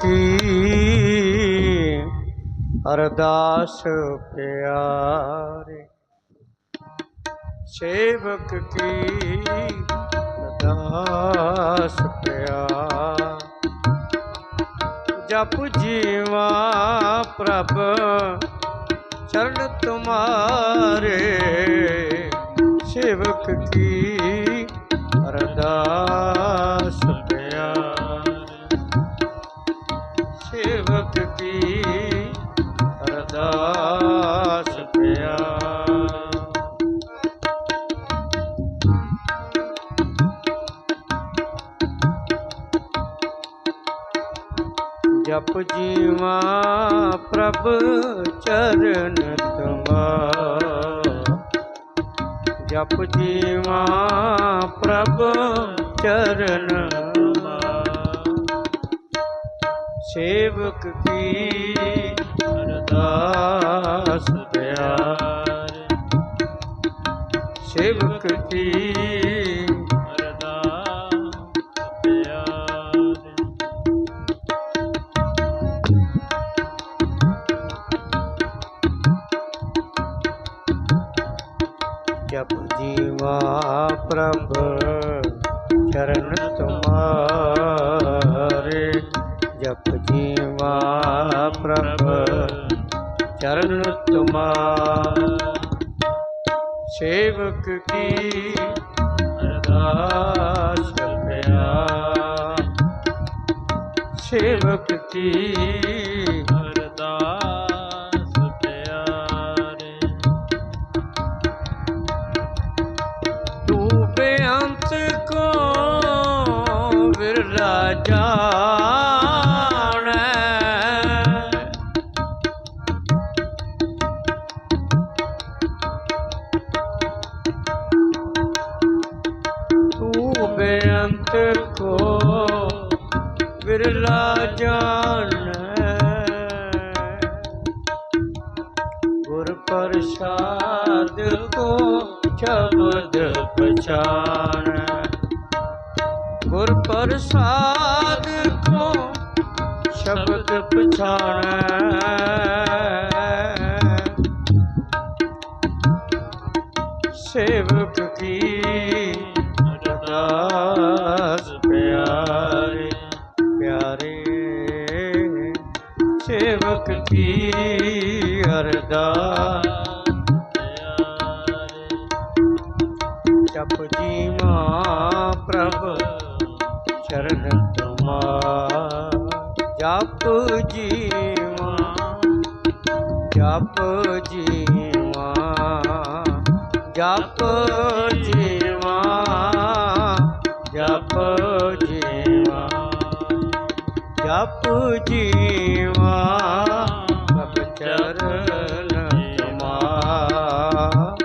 ਕੀ ਅਰਦਾਸ ਪਿਆਰੇ। ਸੇਵਕ ਕੀ? ਅਰਦਾਸ ਪਿਆਰ। ਜਪ ਜੀਵਾ ਪ੍ਰਭ, ਚਰਨ ਤੁਮਾਰੇ। ਸੇਵਕ ਕੀ? ਅਰਦਾਸ ਪਿਆਰ। ਸੇਵਕ ਕੀ? ਅਰਦਾਸ ਪਿਆਰ। ਜਪ ਜੀਵਾ ਪ੍ਰਭ ਚਰਨ ਤੁਮਾਰ। ਜਪ ਜੀਵਾ ਪ੍ਰਭ ਚਰਨ ਸੇਵਕ ਕੀ? ਅਰਦਾਸ ਪਿਆਰ। ਸੇਵਕ ਕੀ? ਅਰਦਾਸ ਪਿਆਰ। ਜਪ ਜੀਵਾ ਪ੍ਰਭ ਚਰਨ ਤੁਮਾਰੇ। ਜੀਵਾ ਪ੍ਰਭ, ਚਰਨ ਤੁਮਾਰ। ਸੇਵਕ ਕੀ ਅਰਦਾਸ ਪਿਆਰ ਸੇਵਕ ਕੀ ਅਰਦਾਸ ਪਿਆਰੇ। ਤੂੰ ਬੇਅੰਤ ਕੋ ਵਿਰਲਾ ਜਾਣੈ ਸੇਵਕ ਕੀ? ਅਰਦਾਸ ਪਿਆਰੇ ਪਿਆਰੇ ਸੇਵਕ ਕੀ? ਜਪ ਜੀਵਾ ਪ੍ਰਭ ਚਰਨ ਤੁਮਾਰ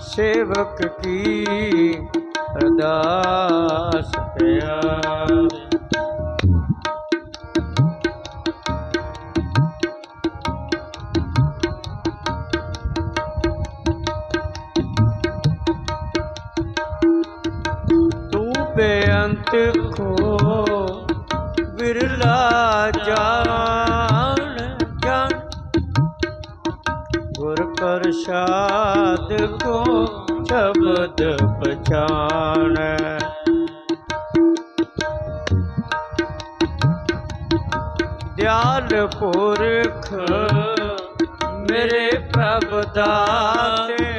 ਸੇਵਕ ਕੀ ਅਰਦਾਸ ਪਿਆਰ। ਸ਼ਬਦ ਪਛਾਣ। ਦਿਆਲ ਪੁਰਖ ਮੇਰੇ ਪ੍ਰਭ ਦਾਤੇ,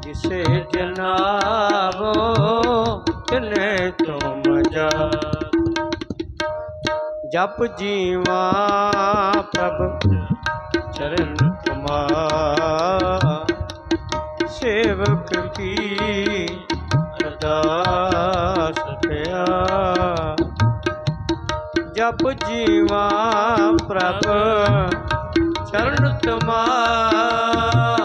ਜਿਸੇ ਜਨਾਵੋ ਤਨੇ ਤੁਮ ਜਾ ਜਪ ਜੀਵਾ ਪ੍ਰਭ ਚਰਨ ਤੁਮਾਰ ਸੇਵਕ ਕੀ? ਅਰਦਾਸ ਪਿਆ। ਜਪ ਜੀਵਾ ਪ੍ਰਭ ਚਰਨ ਤੁਮਾਰੇ।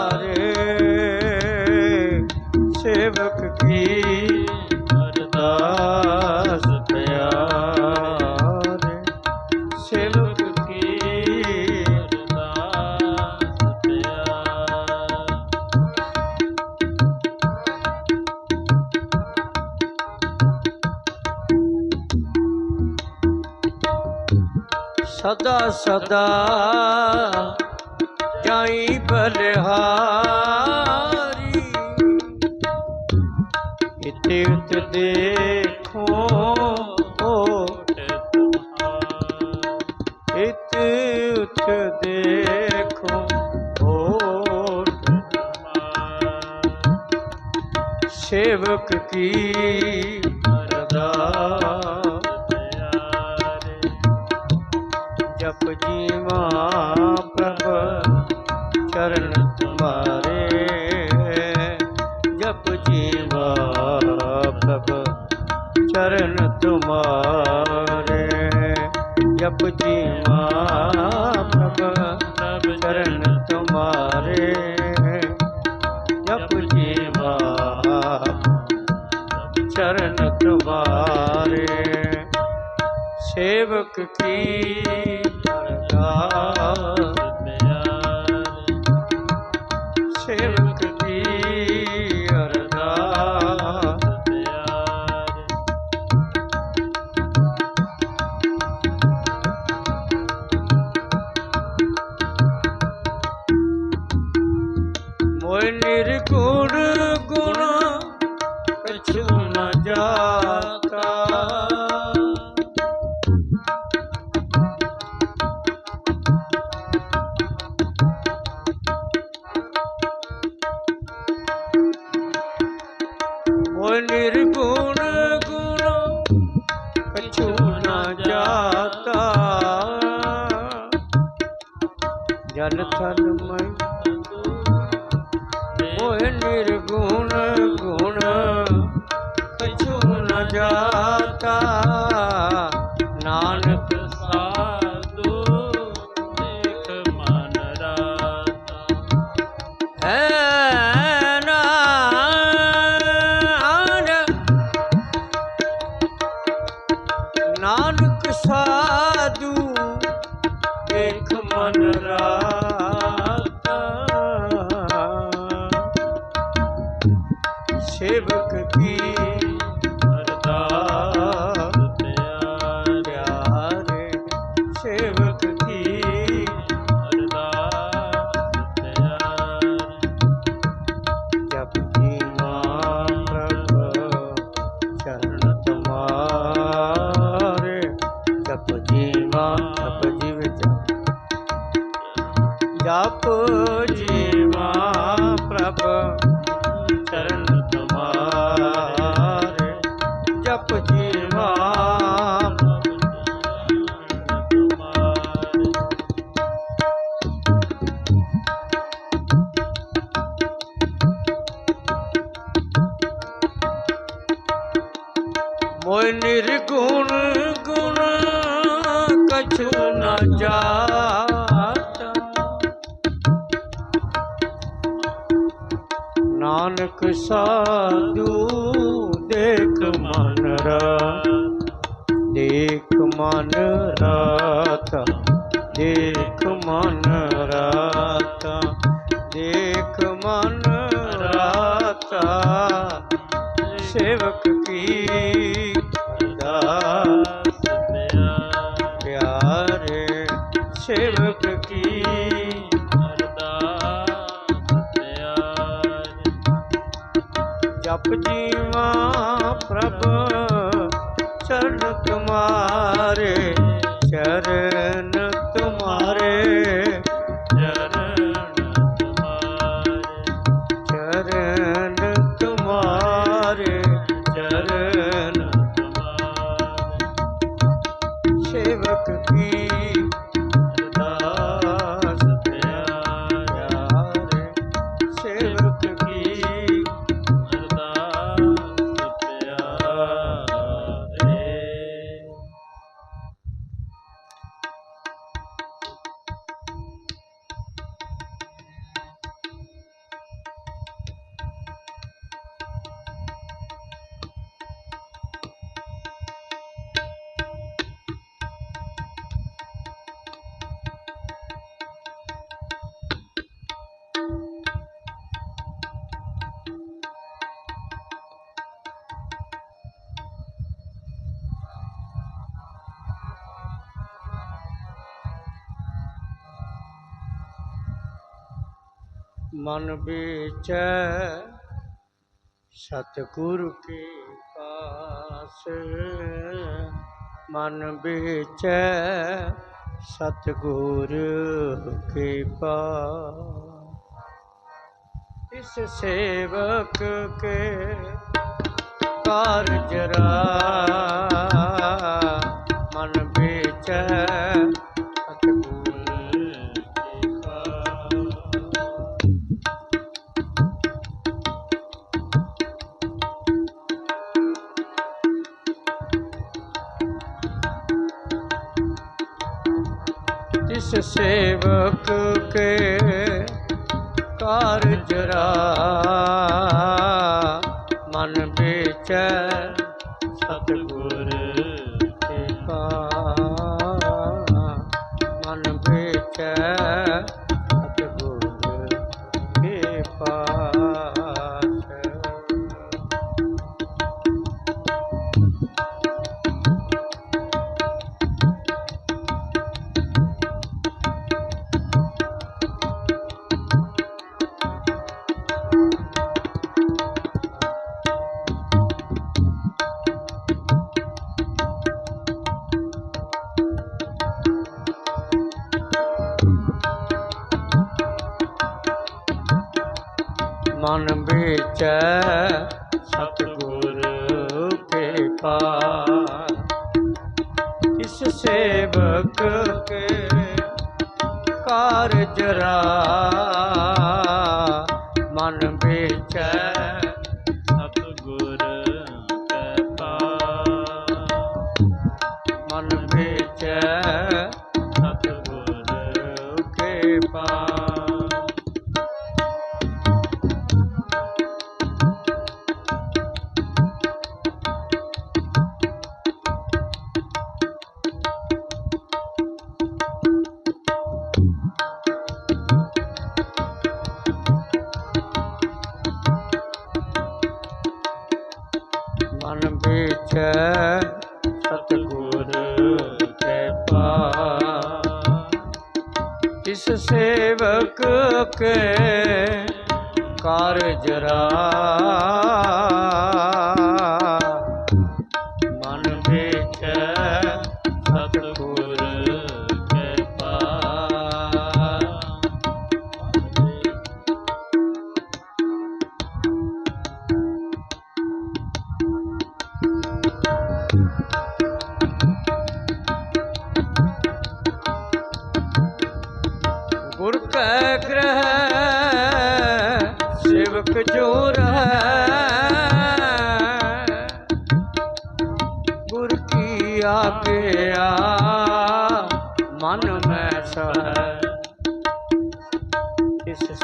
ਸਦਾ ਸਦਾ ਜਾਈ ਬਲਿਹਾਰੀ। ਇਤੇ ਉਤ ਦੇਖੋ ਇਤ ਉਤ ਦੇਖੋ ਓਟ ਸੇਵਕ ਕੀ ਸੇਵਕ ਕੀ? ਅਰਦਾਸ Hey! ਜਪ ਜੀਵਾ ਜਪ ਜੀਵ ਜਪ। ਜੀਵਾ ਨਾਨਕ ਸਾਧੂ ਦੇਖ ਮਨ ਰਾ। ਦੇਖ ਮਨ ਰਾਤਾ, ਦੇਖ ਮਨ ਰਾਤਾ, ਦੇਖ ਮਨ ਰਾਤਾ। ਸੇਵਕ ਕੀ ਜੀਵਾ ਪ੍ਰਭ ਚਰਨ ਤੁਮਾਰੇ ਚਰਨ ਤੁਮਾਰੇ। ਮਨ ਵਿਚੈ ਸਤਿਗੁਰ ਕੀ ਪਾਸ। ਮਨ ਵਿਚੈ ਸਤਿਗੁਰ ਕੀ ਪਾਸ। ਇਸ ਸੇਵਕ ਕੇ ਕਾਰਜ ਰਾ ਮਨ ਵਿਚੈ ਤਿਸ ਸੇਵਕ ਕੇ ਕਾਰਜ ਰਾ ਮਨ ਵਿਚੈ ਮਨ ਵਿੱਚ ਸਤਿਗੁਰ ਕੇ ਪਾਸ ਇਸ ਸੇਵਕ ਕੇ ਕਾਰਜ ਰਾ ਮਨ ਵਿੱਚ ਸੇਵਕ ਕੇ ਕਾਰਜ ਰਾ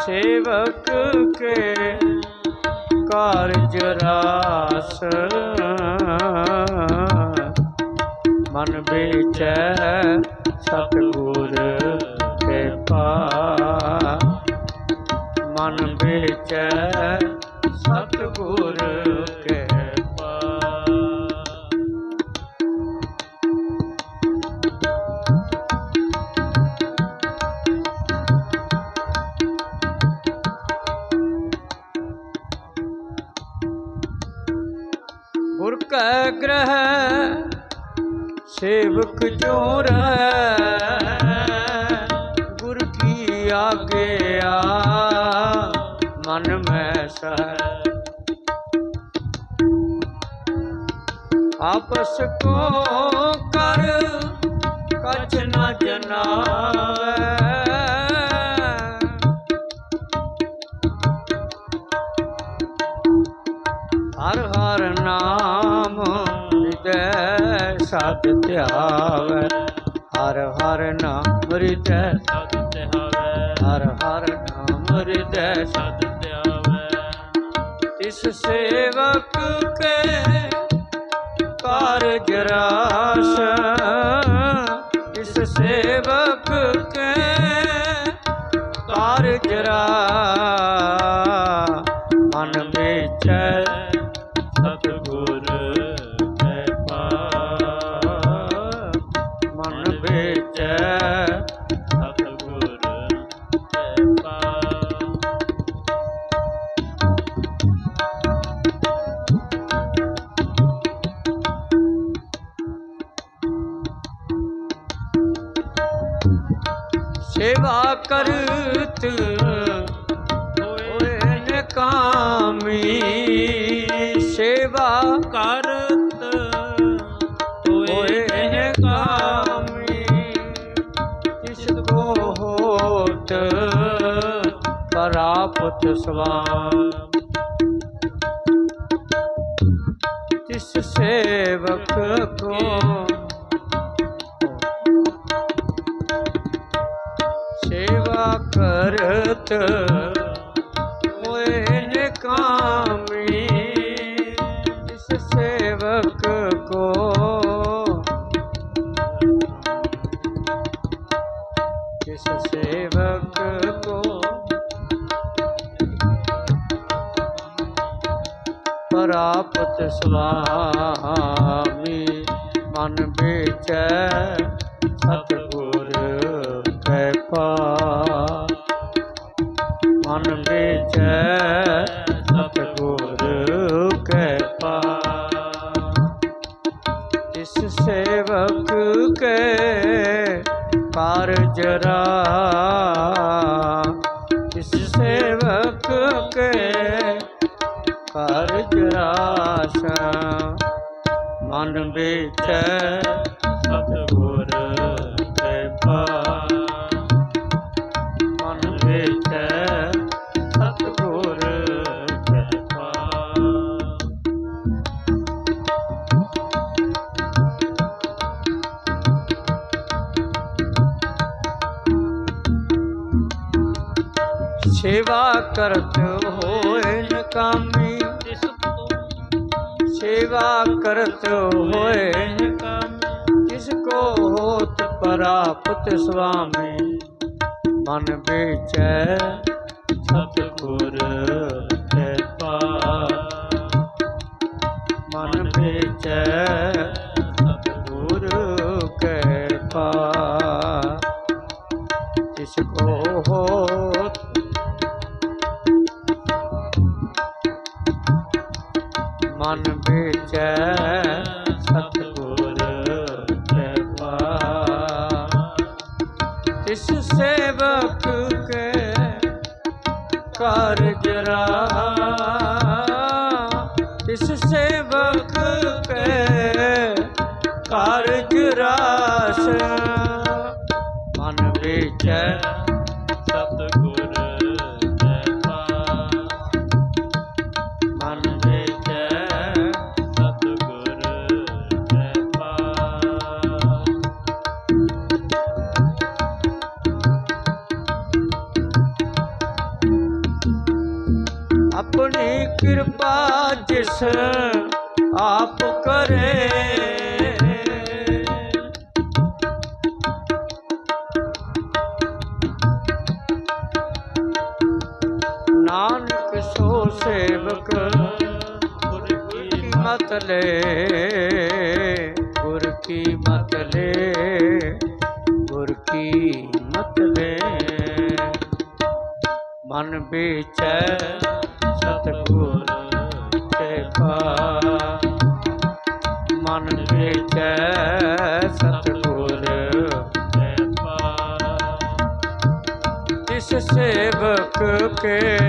ਸੇਵਕ ਕੇ ਕਾਰਜ ਰਾਸ ਮਨ ਵਿਚੈ ਸਤਿਗੁਰ ਕੇ ਪਾਸ ਮਨ ਵਿਚੈ ਆਪਸ ਕੋ ਕਰ ਕਛ ਨ ਜਨਾਵੈ ਹਰ ਹਰ ਨਾਮ ਹਿਰਦੈ ਸਤ ਧਿਆਵੈ। ਹਰ ਹਰ ਨਾਮ ਹਿਰਦੈ ਸਤਿ ਧਿਆਵੈ। ਹਰ ਹਰ ਨਾਮ ਹਿਰਦੈ ਸਤ ਸਤਿ ਤਿਸ ਸੇਵਕ ਕੇ ਕਾਰਜ ਇਸ ਸੇਵਕ ਕੇ ਕਾਰਜ ਰਾ ਮਨ ਵਿਚੈ ਪ੍ਰਾਪਤ ਸਵਾਮ ਤਿਸ ਸੇਵਕ ਕੋ ਸੇਵਾ ਕਰਤ ਪ੍ਰਾਪਤ ਸੁਆਮੀ ਮਨ ਵਿਚੈ ਸਤਿਗੁਰ ਕਿਰਪਾ ਮਨ ਵਿਚੈ ਸਤਿਗੁਰ ਕਿਰਪਾ ਇਸ ਸੇਵਕ ਕੇ ਕਾਰਜ ਰਾ ਕਰਤ ਹੋਏ ਨਕਾਮੀ। ਸੇਵਾ ਕਰਤ ਹੋਏ ਕਾਮ ਕਿਸ ਕੋ ਹੋਤ ਪ੍ਰਾਪਤ ਸੁਆਮੀ, ਮਨ ਬੇਚੈ ਸਤਿਗੁਰ ਕਿਰਪਾ। ਮਨ ਬੇਚੈ ਜਿਸ ਆਪ ਕਰੇ। ਨਾਨਕ ਸੋ ਸੇਵਕ, ਗੁਰ ਕੀ ਮਤ ਲੈ? ਗੁਰ ਕੀ ਮਤ ਲੈ? ਗੁਰ ਕੀ ਮਤ ਲੈ? ਮਨ ਵਿਚੈ ਸਤਿਗੁਰ ਸੇਵਕ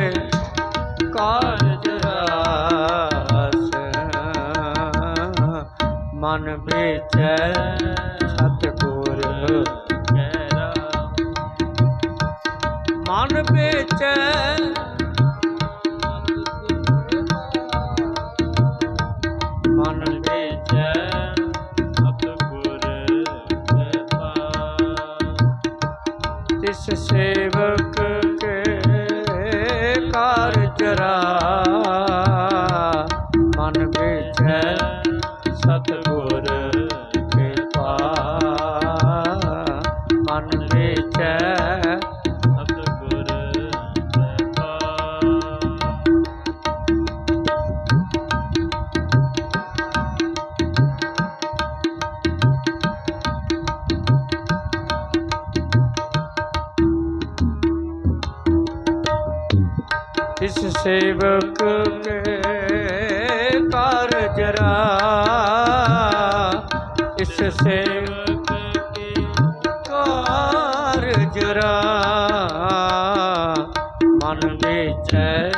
ਸੇਵਕ ਕੇ ਕਾਰਜ ਜਰਾ। ਇਸ ਸੇਵਕ ਕੇ ਕਾਰਜ ਰਾ ਮਨ ਦੇ ਚੈ